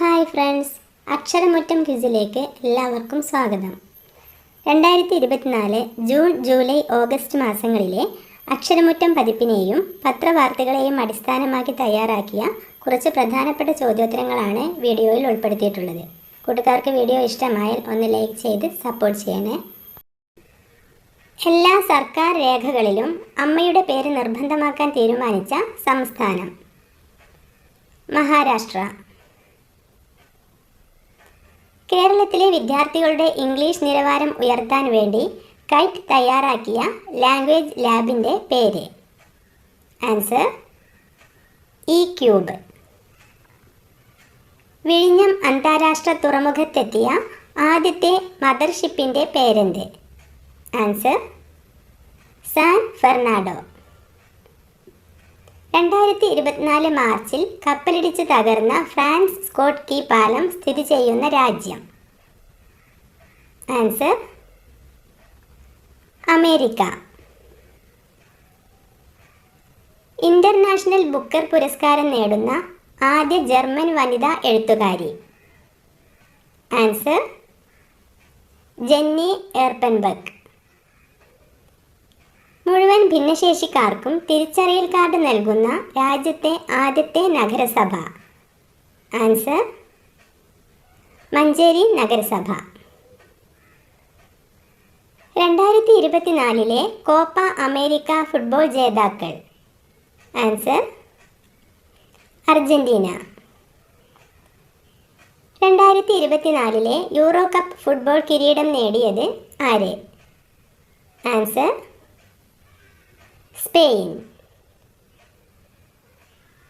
Hi friends. അക്ഷരമുറ്റം ക്വിസിലേക്ക് എല്ലാവർക്കും സ്വാഗതം. രണ്ടായിരത്തി ഇരുപത്തിനാല് ജൂൺ ജൂലൈ ഓഗസ്റ്റ് മാസങ്ങളിലെ അക്ഷരമുറ്റം പതിപ്പിനെയും പത്രവാർത്തകളെയും അടിസ്ഥാനമാക്കി തയ്യാറാക്കിയ കുറച്ച് പ്രധാനപ്പെട്ട ചോദ്യോത്തരങ്ങളാണ് വീഡിയോയിൽ ഉൾപ്പെടുത്തിയിട്ടുള്ളത്. കൂട്ടുകാർക്ക് വീഡിയോ ഇഷ്ടമായാൽ ഒന്ന് ലൈക്ക് ചെയ്ത് സപ്പോർട്ട് ചെയ്യണേ. എല്ലാ സർക്കാർ രേഖകളിലും അമ്മയുടെ പേര് നിർബന്ധമാക്കാൻ തീരുമാനിച്ച സംസ്ഥാനം മഹാരാഷ്ട്ര. കേരളത്തിലെ വിദ്യാർത്ഥികളുടെ ഇംഗ്ലീഷ് നിലവാരം ഉയർത്താൻ വേണ്ടി കൈറ്റ് തയ്യാറാക്കിയ ലാംഗ്വേജ് ലാബിന്റെ പേര്. Answer E cube. വിഴിഞ്ഞം അന്താരാഷ്ട്ര തുറമുഖത്തെത്തിയ ആദ്യത്തെ മദർഷിപ്പിന്റെ പേരെന്ത്? ആൻസർ സാൻ ഫെർണാഡോ രണ്ടായിരത്തി ഇരുപത്തിനാല് മാർച്ചിൽ കപ്പലിടിച്ച് തകർന്ന ഫ്രാൻസ് സ്കോട്ട് കീ പാലം സ്ഥിതി ചെയ്യുന്ന രാജ്യം. Answer America. ഇന്റർനാഷണൽ ബുക്കർ പുരസ്കാരം നേടുന്ന ആദ്യ ജർമ്മൻ വനിതാ എഴുത്തുകാരി. ആൻസർ ജെന്നി എർപ്പൻബർഗ് മുഴുവൻ ഭിന്നശേഷിക്കാർക്കും തിരിച്ചറിയൽ കാർഡ് നൽകുന്ന രാജ്യത്തെ ആദ്യത്തെ നഗരസഭ. ആൻസർ മഞ്ചേരി നഗരസഭ. രണ്ടായിരത്തി ഇരുപത്തിനാലിലെ കോപ്പ അമേരിക്ക ഫുട്ബോൾ ജേതാക്കൾ. Answer Argentina. രണ്ടായിരത്തി ഇരുപത്തിനാലിലെ യൂറോ കപ്പ് ഫുട്ബോൾ കിരീടം നേടിയത് ആര്? Answer Spain.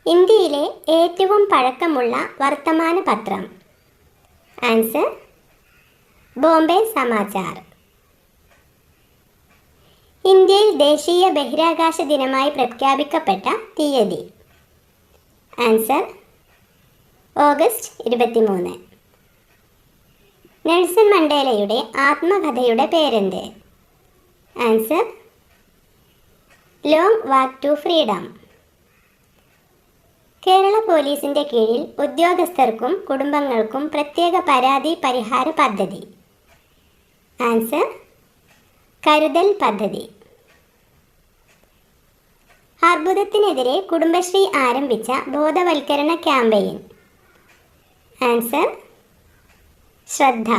ഇന്ത്യയിലെ ഏറ്റവും പഴക്കമുള്ള വർത്തമാന പത്രം. ആൻസർ ബോംബെ സമാചാർ. ഇന്ത്യയിൽ ദേശീയ ബഹിരാകാശ ദിനമായി പ്രഖ്യാപിക്കപ്പെട്ട തീയതി. ആൻസർ ഓഗസ്റ്റ് ഇരുപത്തിമൂന്ന്. നെൽസൺ മണ്ടേലയുടെ ആത്മകഥയുടെ പേരെന്ത്? Answer long walk to freedom Kerala പോലീസിന്റെ കീഴിൽ ഉദ്യോഗസ്ഥർക്കും കുടുംബങ്ങൾക്കും പ്രത്യേക പരാതി പരിഹാര പദ്ധതി. ആൻസർ കരുതൽ പദ്ധതി. അർബുദത്തിനെതിരെ കുടുംബശ്രീ ആരംഭിച്ച ബോധവൽക്കരണ ക്യാമ്പയിൻ. ആൻസർ ശ്രദ്ധ.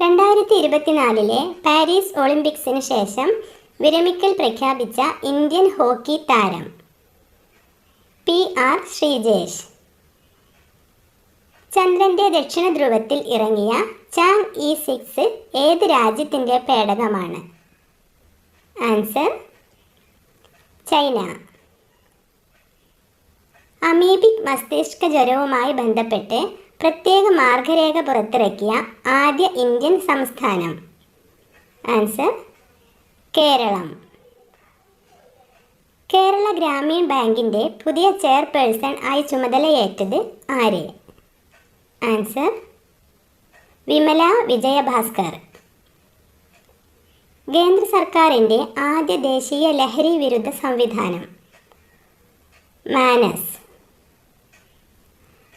രണ്ടായിരത്തി ഇരുപത്തിനാലിലെ പാരീസ് ഒളിമ്പിക്സിന് ശേഷം വിരമിക്കൽ പ്രഖ്യാപിച്ച ഇന്ത്യൻ ഹോക്കി താരം. P R Sreejesh. ചന്ദ്രന്റെ ദക്ഷിണ ധ്രുവത്തിൽ ഇറങ്ങിയ ചാങ് ഇ സിക്സ് ഏത് രാജ്യത്തിന്റെ പേടകമാണ്? Answer China. അമീബിക് മസ്തിഷ്ക ജ്വരവുമായി ബന്ധപ്പെട്ട് പ്രത്യേക മാർഗരേഖ പുറത്തിറക്കിയ ആദ്യ ഇന്ത്യൻ സംസ്ഥാനം. ആൻസർ കേരളം. കേരള ഗ്രാമീൺ ബാങ്കിന്റെ പുതിയ ചെയർപേഴ്സൺ ആയി ചുമതലയേറ്റത് ആര്? ആൻസർ വിമല വിജയഭാസ്കർ. കേന്ദ്ര സർക്കാരിന്റെ ആദ്യ ദേശീയ ലഹരി വിരുദ്ധ സംവിധാനം. മാനസ്.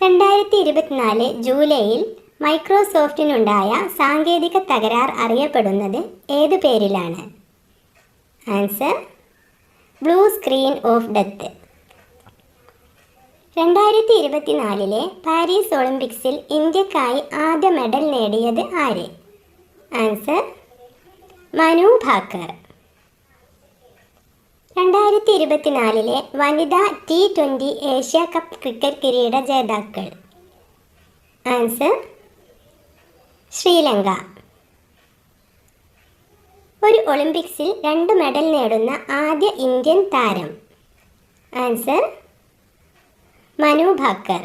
രണ്ടായിരത്തി ഇരുപത്തിനാല് ജൂലൈയിൽ മൈക്രോസോഫ്റ്റിനുണ്ടായ സാങ്കേതിക തകരാർ അറിയപ്പെടുന്നത് ഏതു പേരിലാണ്? Answer blue screen of death രണ്ടായിരത്തി ഇരുപത്തിനാലിലെ പാരീസ് ഒളിമ്പിക്സിൽ ഇന്ത്യക്കായി ആദ്യ മെഡൽ നേടിയത് ആര്? ആൻസർ മനു ഭാക്കർ. രണ്ടായിരത്തി ഇരുപത്തിനാലിലെ വനിതാ T twenty Asia cup cricket കിരീട ജേതാക്കൾ. ആൻസർ ശ്രീലങ്ക. ഒരു ഒളിമ്പിക്സിൽ രണ്ട് മെഡൽ നേടുന്ന ആദ്യ ഇന്ത്യൻ താരം. ആൻസർ മനു ഭാക്കർ.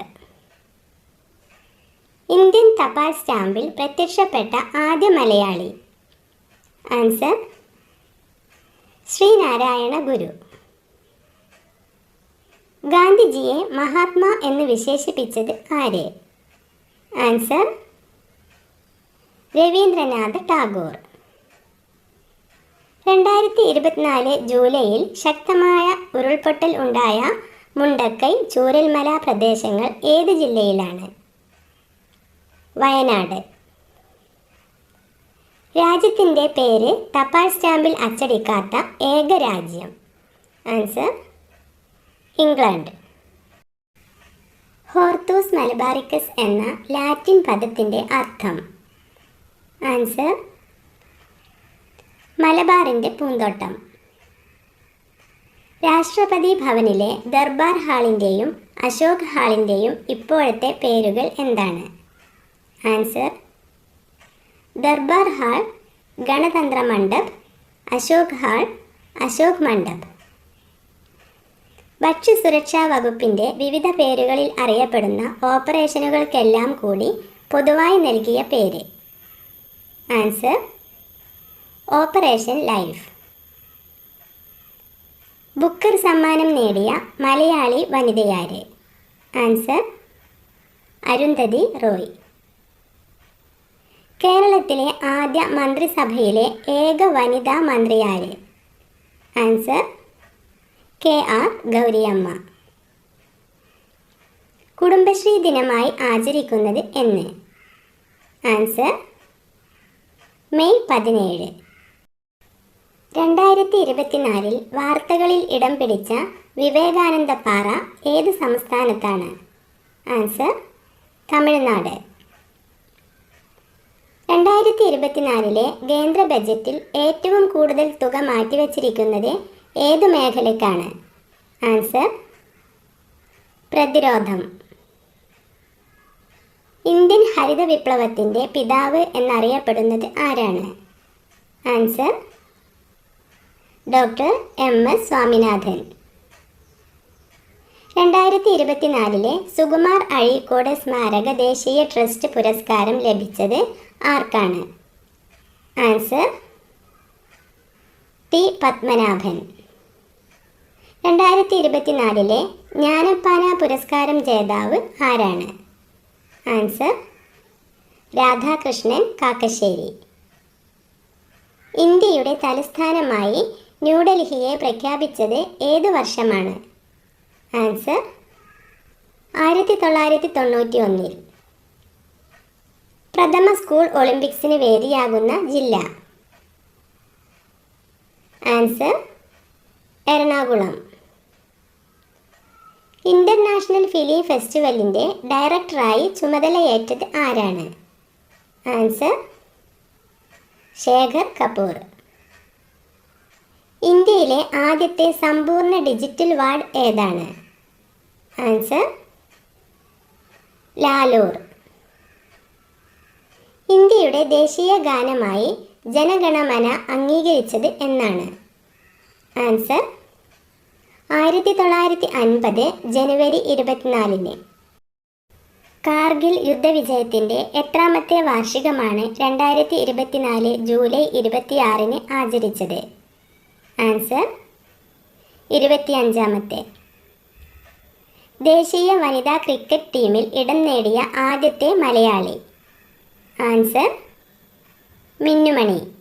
ഇന്ത്യൻ തപാൽ സ്റ്റാമ്പിൽ പ്രത്യക്ഷപ്പെട്ട ആദ്യ മലയാളി. ആൻസർ ശ്രീനാരായണ ഗുരു. ഗാന്ധിജിയെ മഹാത്മാ എന്ന് വിശേഷിപ്പിച്ചത് ആര്? ആൻസർ രവീന്ദ്രനാഥ് ടാഗോർ. രണ്ടായിരത്തി ഇരുപത്തിനാല് ജൂലൈയിൽ ശക്തമായ ഉരുൾപൊട്ടൽ ഉണ്ടായ മുണ്ടക്കൈ ചൂരൽമല പ്രദേശങ്ങൾ ഏത് ജില്ലയിലാണ്? വയനാട്. രാജ്യത്തിന്റെ പേര് തപാൽ സ്റ്റാമ്പിൽ അച്ചടിക്കാത്ത ഏക രാജ്യം. Answer England. ഹോർത്തൂസ് മലബാറിക്കസ് എന്ന ലാറ്റിൻ പദത്തിന്റെ അർത്ഥം. ആൻസർ മലബാറിന്റെ പൂന്തോട്ടം. രാഷ്ട്രപതി ഭവനിലെ ദർബാർ ഹാളിന്റെയും അശോക് ഹാളിന്റെയും ഇപ്പോഴത്തെ പേരുകൾ എന്താണ്? Answer Darbar hall Ganatantra Mandap Ashok hall Ashok Mandap. ഭക്ഷ്യസുരക്ഷാ വകുപ്പിന്റെ വിവിധ പേരുകളിൽ അറിയപ്പെടുന്ന ഓപ്പറേഷനുകൾക്കെല്ലാം കൂടി പൊതുവായി നൽകിയ പേര്. Answer operation life. ബുക്കർ സമ്മാനം നേടിയ മലയാളി വനിതയാര്? ആൻസർ അരുന്ധതി റോയ്. കേരളത്തിലെ ആദ്യ മന്ത്രിസഭയിലെ ഏക വനിതാ മന്ത്രിയാര്? Answer K R Gouriamma. Kudumbashree ദിനമായി ആചരിക്കുന്നത് എന്ന്. ആൻസർ മെയ് പതിനേഴ്. രണ്ടായിരത്തി ഇരുപത്തിനാലിൽ വാർത്തകളിൽ ഇടം പിടിച്ച വിവേകാനന്ദ പാറ ഏത് സംസ്ഥാനത്താണ്? ആൻസർ തമിഴ്നാട്. രണ്ടായിരത്തി ഇരുപത്തിനാലിലെ കേന്ദ്ര ബജറ്റിൽ ഏറ്റവും കൂടുതൽ തുക മാറ്റിവെച്ചിരിക്കുന്നത് ഏത് മേഖലയ്ക്കാണ്? ആൻസർ പ്രതിരോധം. ഇന്ത്യൻ ഹരിത വിപ്ലവത്തിന്റെ പിതാവ് എന്നറിയപ്പെടുന്നത് ആരാണ്? Answer doctor M S Swaminathan. രണ്ടായിരത്തി ഇരുപത്തിനാലിലെ സുകുമാർ അഴീക്കോട് സ്മാരക ദേശീയ ട്രസ്റ്റ് പുരസ്കാരം ലഭിച്ചത് ആർക്കാണ്? Answer T Padmanabhan. രണ്ടായിരത്തി ഇരുപത്തിനാലിലെ ജ്ഞാനപ്പാന പുരസ്കാരം ജേതാവ് ആരാണ്? ആൻസർ രാധാകൃഷ്ണൻ കാക്കശ്ശേരി. ഇന്ത്യയുടെ തലസ്ഥാനമായി ന്യൂഡൽഹിയെ പ്രഖ്യാപിച്ചത് ഏത് വർഷമാണ്? ആൻസർ ആയിരത്തി തൊള്ളായിരത്തി തൊണ്ണൂറ്റി ഒന്നിൽ പ്രഥമ സ്കൂൾ ഒളിമ്പിക്സിന് വേദിയാകുന്ന ജില്ല. ആൻസർ എറണാകുളം. ഇന്റർനാഷണൽ ഫിലിം ഫെസ്റ്റിവലിന്റെ ഡയറക്ടറായി ചുമതലയേറ്റത് ആരാണ്? ആൻസർ ശേഖർ കപൂർ. ഇന്ത്യയിലെ ആദ്യത്തെ സമ്പൂർണ ഡിജിറ്റൽ വാർഡ് ഏതാണ്? ആൻസർ ലാലൂർ. ഇന്ത്യയുടെ ദേശീയ ഗാനമായി ജനഗണമന അംഗീകരിച്ചത് എന്നാണ്. ആൻസർ ആയിരത്തി തൊള്ളായിരത്തി അൻപത് ജനുവരി ഇരുപത്തിനാലിന്. കാർഗിൽ യുദ്ധവിജയത്തിന്റെ എത്രാമത്തെ വാർഷികമാണ് രണ്ടായിരത്തി ഇരുപത്തിനാല് ജൂലൈ ഇരുപത്തിയാറിന് ആചരിച്ചത്. ആൻസർ ഇരുപത്തിയഞ്ചാമത്തെ. ദേശീയ വനിതാ ക്രിക്കറ്റ് ടീമിൽ ഇടം നേടിയ ആദ്യത്തെ മലയാളി. ആൻസർ മിന്നുമണി.